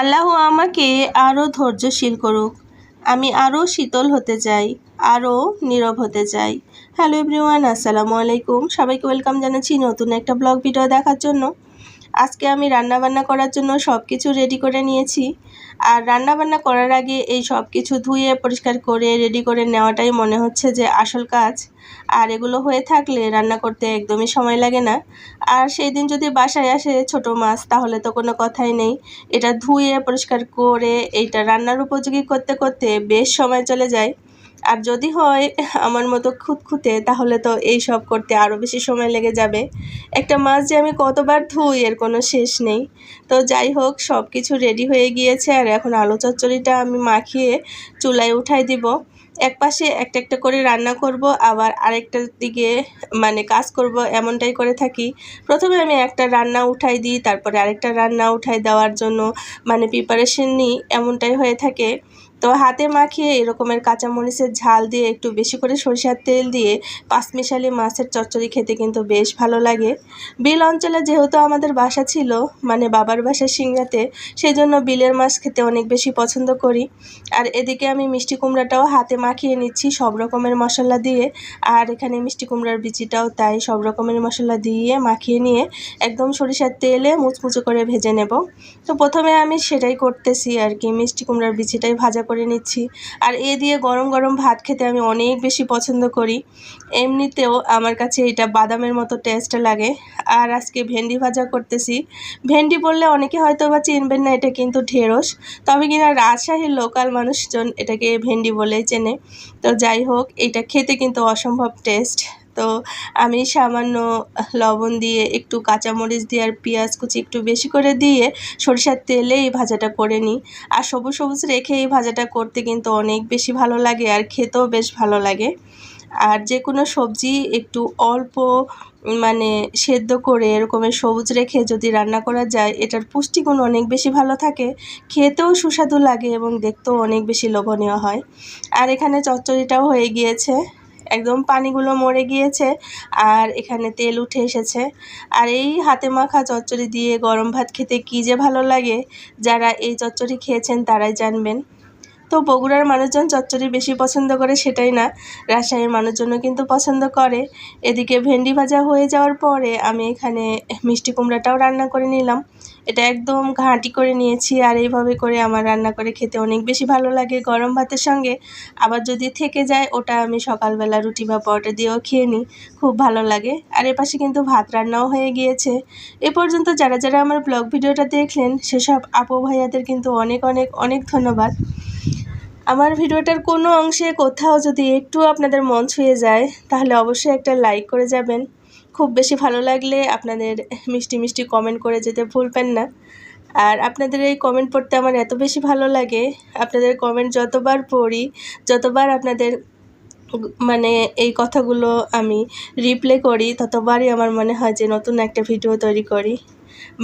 আল্লাহ আমাকে আরও ধৈর্যশীল করুক। আমি আরও শীতল হতে চাই আরও নীরব হতে চাই। হ্যালো এভরিওয়ান, আসসালামু আলাইকুম। সবাইকে ওয়েলকাম জানাচ্ছি নতুন একটা ব্লগ ভিডিও দেখার জন্য। আজকে আমি রান্না বান্না করার জন্য সব কিছু রেডি করে নিয়েছি। আর রান্না বান্না করার আগে এই সব কিছু ধুয়ে, পরিষ্কার করে রেডি করে নেওয়াটাই মনে হচ্ছে যে আসল কাজ। আর এগুলো হয়ে থাকলে রান্না করতে একদমই সময় লাগে না। আর সেই দিন যদি বাসায় আসে ছোট মাছ, তাহলে তো কোনো কথাই নেই। এটা ধুয়ে, পরিষ্কার করে, এইটা রান্নার উপযোগী করতে করতে বেশ সময় চলে যায়। আর যদি হয় আমার মতো খুঁতখুঁতে, তাহলে তো এই সব করতে আরও বেশি সময় লেগে যাবে। একটা মাছ যে আমি কতবার ধুই, এর কোনো শেষ নেই। তো যাই হোক সব কিছু রেডি হয়ে গিয়েছে আর এখন আলু চচ্চড়িটা আমি মাখিয়ে চুলায় উঠাই দিব। এক পাশে একটা একটা করে রান্না করব, আবার আরেকটার দিকে মানে কাজ করব, এমনটাই করে থাকি। প্রথমে আমি একটা রান্না উঠাই দিই, তারপরে আরেকটা রান্না উঠাই দেওয়ার জন্য মানে প্রিপারেশন নিই, এমনটাই হয়ে থাকে। তো হাতে মাখিয়ে এরকমের কাঁচামরিচের ঝাল দিয়ে একটু বেশি করে সরিষার তেল দিয়ে পাঁচমিশালি মাছের চচ্চড়ি খেতে কিন্তু বেশ ভালো লাগে। বিল অঞ্চলে যেহেতু আমাদের বাসা ছিল মানে বাবার বাসা সিংড়াতে সেই জন্য বিলের মাছ খেতে অনেক বেশি পছন্দ করি। আর এদিকে আমি মিষ্টি কুমড়াটাও হাতে মাখিয়ে নিচ্ছি সব রকমের মশলা দিয়ে। আর এখানে মিষ্টি কুমড়ার বিচিটাও তাই সব রকমের মশলা দিয়ে মাখিয়ে নিয়ে একদম সরিষার তেলে মুচমুচো করে ভেজে নেব। তো প্রথমে আমি সেটাই করতেছি আর কি, মিষ্টি কুমড়ার বিচিটাই ভাজা করে নিচ্ছি। আর এ দিয়ে গরম গরম ভাত খেতে আমি অনেক বেশি পছন্দ করি। এমনিতেও আমার কাছে এটা বাদামের মতো টেস্ট লাগে। আর আজকে ভেন্ডি ভাজা করতেছি। ভেন্ডি বললে অনেকে হয়তো বা চিনবেন না, এটা কিন্তু ঢেঁড়স। তবে কিনা রাজশাহীর লোকাল মানুষজন এটাকে ভেন্ডি বলেই চেনে। তো যাই হোক, এটা খেতে কিন্তু অসম্ভব টেস্ট তো আমি সামান্য লবণ দিয়ে, একটু কাঁচামরিচ দিয়ে আর পেঁয়াজ কুচি একটু বেশি করে দিয়ে সরিষার তেলে এই ভাজাটা করে নিই। আর সবুজ সবুজ রেখে এই ভাজাটা করতে কিন্তু অনেক বেশি ভালো লাগে আর খেতেও বেশ ভালো লাগে। আর যে কোনো সবজি একটু অল্প মানে সেদ্ধ করে এরকমের সবুজ রেখে যদি রান্না করা যায়, এটার পুষ্টিগুণ অনেক বেশি ভালো থাকে। খেতেও সুস্বাদু লাগে এবং দেখতেও অনেক বেশি লোভনীয় হয়। আর এখানে চচ্চড়িটাও হয়ে গিয়েছে। একদম পানিগুলো মরে গিয়েছে আর এখানে তেল উঠে এসেছে। আর এই হাতে মাখা চচ্চড়ি দিয়ে গরম ভাত খেতে কী যে ভালো লাগে, যারা এই চচ্চড়ি খেয়েছেন তারাই জানবেন। তো বগুড়ার মানুষজন চচ্চড়ি বেশি পছন্দ করে সেটাই না। রাজশাহীর মানুষজনও কিন্তু পছন্দ করে। এদিকে ভেন্ডি ভাজা হয়ে যাওয়ার পরে আমি এখানে মিষ্টি কুমড়াটাও রান্না করে নিলাম। এটা একদম ঘাঁটি করে নিয়েছি আর এইভাবে করে আমার রান্না করে খেতে অনেক বেশি ভালো লাগে গরম ভাতের সঙ্গে। আবার যদি থেকে যায় ওটা আমি সকালবেলা রুটি বা পরোটা দিয়েও খেয়ে নিই। খুব ভালো লাগে। আর এপাশে কিন্তু ভাত রান্নাও হয়ে গিয়েছে। এ পর্যন্ত যারা যারা আমার ব্লগ ভিডিওটা দেখলেন, সেসব আপু ভাইয়াদের কিন্তু অনেক অনেক অনেক ধন্যবাদ। আমার ভিডিওটার কোনো অংশে কোথাও যদি একটু আপনাদের মন ছুঁয়ে যায়, তাহলে অবশ্যই একটা লাইক করে যাবেন। খুব বেশি ভালো লাগলে আপনাদের মিষ্টি মিষ্টি কমেন্ট করে যেতে ভুলবেন না। আর আপনাদের এই কমেন্ট পড়তে আমার এত বেশি ভালো লাগে, আপনাদের কমেন্ট যতবার পড়ি, যতবার আপনাদের মানে এই কথাগুলো আমি রিপ্লে করি, ততবারই আমার মনে হয় যে নতুন একটা ভিডিও তৈরি করি।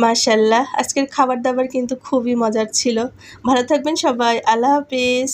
মাশাল্লাহ, আজকের খাবার দাবার কিন্তু খুবই মজার ছিল। ভালো থাকবেন সবাই, আল্লাহ হাফিজ।